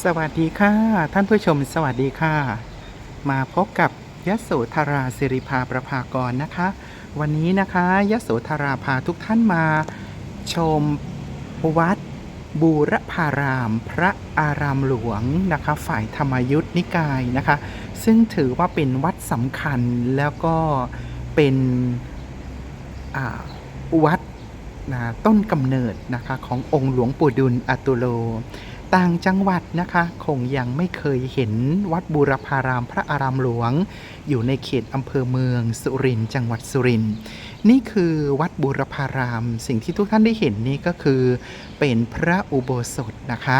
สวัสดีค่ะ ท่านผู้ชมสวัสดีค่ะ มาพบกับยโสธราสิริภาประภากรนะคะ วันนี้นะคะยโสธราพาทุกท่านมาชมวัดบูรพาราม พระอารามหลวงนะคะ ฝ่ายธรรมยุทธนิกายนะคะ ซึ่งถือว่าเป็นวัดสำคัญแล้วก็เป็นอวัดนะต้นกำเนิดนะคะขององค์หลวงปู่ดุลอตุโล ต่างจังหวัดนะคะคงยังไม่เคยเห็นวัดบูรพารามพระอารามหลวง อยู่ในเขตอำเภอเมืองสุรินทร์จังหวัดสุรินทร์นี่คือวัดบูรพาราม สิ่งที่ทุกท่านได้เห็นนี่ก็คือเป็นพระอุโบสถนะคะ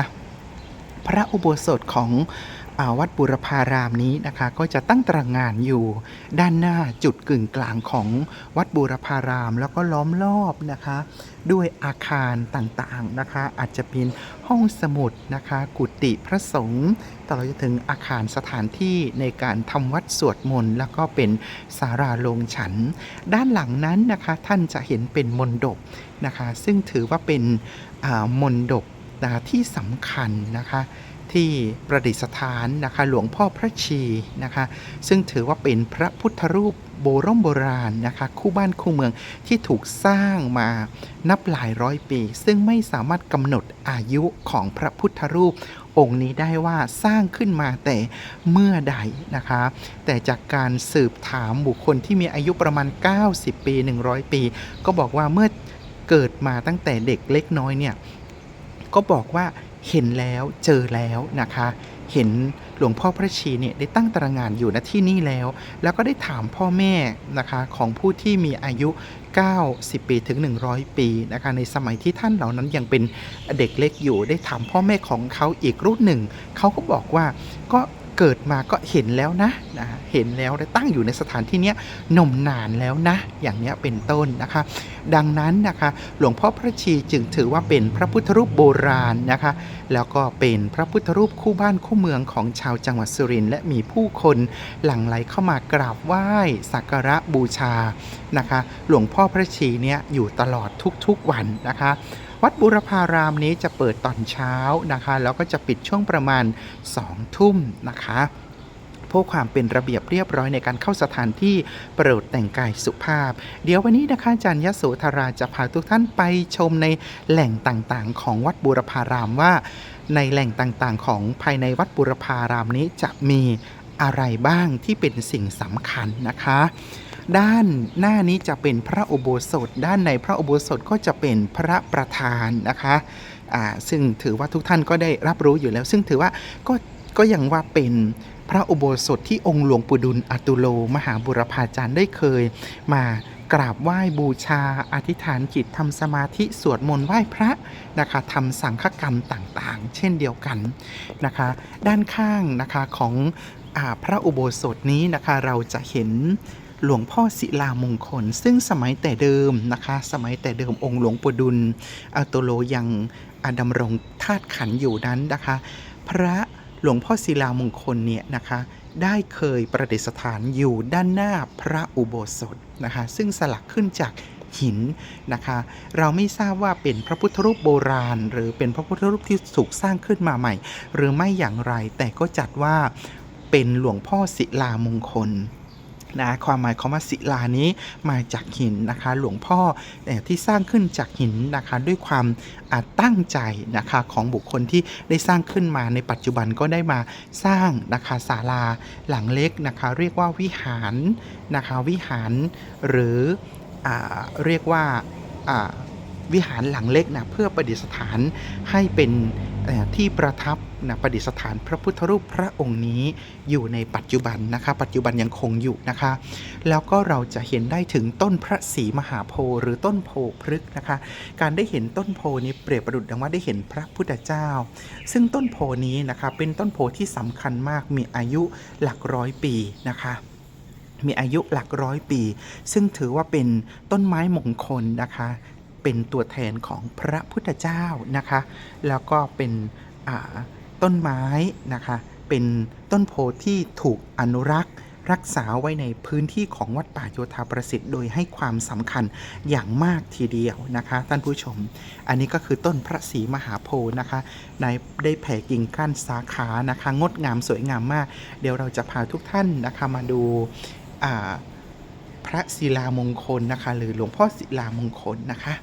พระอุโบสถของ วัดบุรพารามนี้นะคะ ก็จะตั้งตระงานอยู่ด้านหน้าจุดกึ่งกลางของวัดบูรพาราม แล้วก็ล้อมรอบนะคะ ด้วยอาคารต่างๆนะคะ อาจจะเป็นห้องสมุดนะคะ กุฏิพระสงฆ์ตลอดจนถึงอาคารสถานที่ในการทำวัดสวดมนต์แล้วก็เป็นสาราโลงฉัน ด้านหลังนั้นนะคะท่านจะเห็นเป็นมนดบนะคะ ซึ่งถือว่าเป็นอ่ามนดบนะที่สำคัญนะคะ ที่ประดิษฐานนะคะหลวงพ่อพระชีนะคะซึ่งถือว่าเป็นพระพุทธรูปโบรโบราณนะคะคู่บ้านคู่เมืองที่ถูกสร้างมานับหลายร้อยปี ซึ่งไม่สามารถกำหนดอายุของพระพุทธรูปองค์นี้ได้ว่าสร้างขึ้นมาแต่เมื่อใดนะคะ แต่จากการสืบถามบุคคลที่มีอายุประมาณ 90 ปี 100 ปี ก็บอกว่าเมื่อเกิดมาตั้งแต่เด็กเล็กน้อยเนี่ยก็บอกว่า เห็นแล้วเจอแล้วนะคะ เห็นหลวงพ่อพระชีเนี่ยได้ตั้งตระงานอยู่ณที่นี่แล้ว แล้วก็ได้ถามพ่อแม่นะคะของผู้ที่มีอายุ 90 ปีถึง 100 ปีนะคะในสมัยที่ท่านเหล่านั้นยังเป็นเด็กเล็กอยู่ ได้ถามพ่อแม่ของเขาอีกรุ่นหนึ่ง เขาก็บอกว่าก็ เกิดมาก็เห็นแล้วนะนะเห็นแล้วได้ตั้งอยู่ในสถานที่นี้นมนานแล้วนะ อย่างนี้เป็นต้นนะคะ ดังนั้นนะคะ หลวงพ่อพระชีจึงถือว่าเป็นพระพุทธรูปโบราณนะคะ แล้วก็เป็นพระพุทธรูปคู่บ้านคู่เมืองของชาวจังหวัดสุรินทร์และมีผู้คนหลั่งไหลเข้ามากราบไหว้สักการะบูชานะคะ หลวงพ่อพระชีเนี่ยอยู่ตลอดทุกๆวันนะคะ วัดบุรพารามนี้จะเปิดตอนเช้านะคะ แล้วก็จะปิดช่วงประมาณ2ทุ่มนะคะเพื่อความเป็นระเบียบเรียบร้อยในการเข้าสถานที่โปรดแต่งกายสุภาพ เดี๋ยววันนี้นะคะอาจารย์ยโสธราจะพาทุกท่านไปชมในแหล่งต่างๆ ของวัดบูรพารามว่า ในแหล่งต่างๆ ของภายในวัดบูรพารามนี้จะมีอะไรบ้างที่เป็นสิ่งสำคัญนะคะ ด้านหน้านี้จะเป็นพระอุโบสถ ด้านในพระอุโบสถก็จะเป็นพระประธานนะคะอ่าซึ่งถือว่าทุกท่านก็ได้รับรู้อยู่แล้ว ซึ่งถือว่าก็ก็ยังว่าเป็นพระอุโบสถที่องค์หลวงปู่ดุลอตุโล มหาบุรพาจารย์ได้เคย มากราบไหว้บูชาอธิษฐานจิตทำสมาธิสวดมนต์ไหว้พระนะคะทำสังฆกรรมต่างๆ เช่นเดียวกันนะคะ ด้านข้างนะคะของอพระอุโบสถนี้นะคะเราจะเห็น หลวงพ่อศิลามงคล ซึ่งสมัยแต่เดิมนะคะ สมัยแต่เดิมองค์หลวงปู่ดุลอัตโลยังอาดำรงธาตุขันอยู่นั้นนะคะ พระหลวงพ่อศิลามงคลเนี่ยนะคะได้เคยประดิษฐานอยู่ด้านหน้าพระอุโบสถนะคะ ซึ่งสลักขึ้นจากหินนะคะ เราไม่ทราบว่าเป็นพระพุทธรูปโบราณ หรือเป็นพระพุทธรูปที่ถูกสร้างขึ้นมาใหม่ หรือไม่อย่างไร แต่ก็จัดว่าเป็นหลวงพ่อศิลามงคล นะความหมายของมาศิลานี้มาจากหินนะคะ หลวงพ่อที่สร้างขึ้นจากหินนะคะด้วยความตั้งใจนะคะของบุคคลที่ได้สร้างขึ้นมาในปัจจุบันก็ได้มาสร้างนะคะศาลาหลังเล็กนะคะเรียกว่าวิหารนะคะวิหารหรืออเรียกว่า วิหารหลังเล็กนะเพื่อประดิษฐานให้เป็นที่ประทับนะประดิษฐานพระพุทธรูปพระองค์นี้อยู่ในปัจจุบันนะคะ ปัจจุบันยังคงอยู่นะคะ แล้วก็เราจะเห็นได้ถึงต้นพระศรีมหาโพธิ์หรือต้นโพพฤกษ์นะคะ การได้เห็นต้นโพนี้เปรียบประดุจดังว่าได้เห็นพระพุทธเจ้า ซึ่งต้นโพนี้นะคะเป็นต้นโพที่สำคัญมากมีอายุหลักร้อยปีนะคะมีอายุหลักร้อยปี ซึ่งถือว่าเป็นต้นไม้มงคลนะคะ เป็นตัวแทนของพระพุทธเจ้านะคะ แล้วก็เป็นต้นไม้นะคะ เป็นต้นโพที่ถูกอนุรักษ์รักษาไว้ในพื้นที่ของวัดป่าโยธาประสิทธิ์โดยให้ความสำคัญอย่างมากทีเดียวนะคะ ท่านผู้ชม อันนี้ก็คือต้นพระศรีมหาโพธิ์นะคะในได้แผ่กิ่งก้านสาขานะคะ งดงามสวยงามมาก เดี๋ยวเราจะพาทุกท่านนะคะมาดูพระศิลามงคลนะคะ หรือหลวงพ่อศิลามงคลนะคะ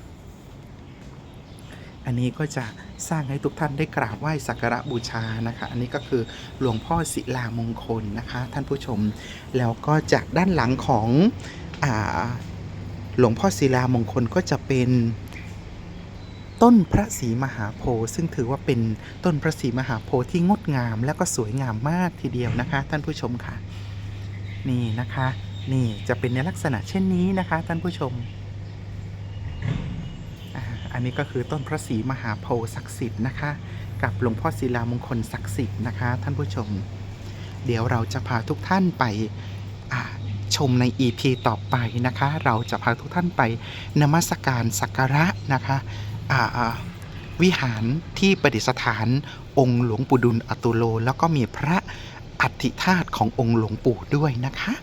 อันนี้ก็จะสร้างให้ทุกท่านได้กราบไหว้สักการะบูชานะคะ อันนี้ก็คือหลวงพ่อศิลามงคลนะคะ ท่านผู้ชม แล้วก็จากด้านหลังของอหลวงพ่อศิลามงคลก็จะเป็นต้นพระศรีมหาโพธิ์ซึ่งถือว่าเป็นต้นพระศรีมหาโพธิ์ที่งดงาม และก็สวยงามมากทีเดียวนะคะ ท่านผู้ชมค่ะ นี่นะคะ นี่จะเป็นในลักษณะเช่นนี้นะคะ ท่านผู้ชม อันนี้ก็คือต้นพระศรีมหาโพธิ์ศักดิ์สิทธิ์นะคะ กับหลวงพ่อศิลามงคลศักดิ์สิทธิ์นะคะ ท่านผู้ชม เดี๋ยวเราจะพาทุกท่านไปชมใน EP ต่อไปนะคะ เราจะพาทุกท่านไปนมัสการสักการะนะคะวิหารที่ประดิษฐานองค์หลวงปู่ดุลอตุโล แล้วก็มีพระอัฐิธาตุขององค์หลวงปู่ด้วยนะคะ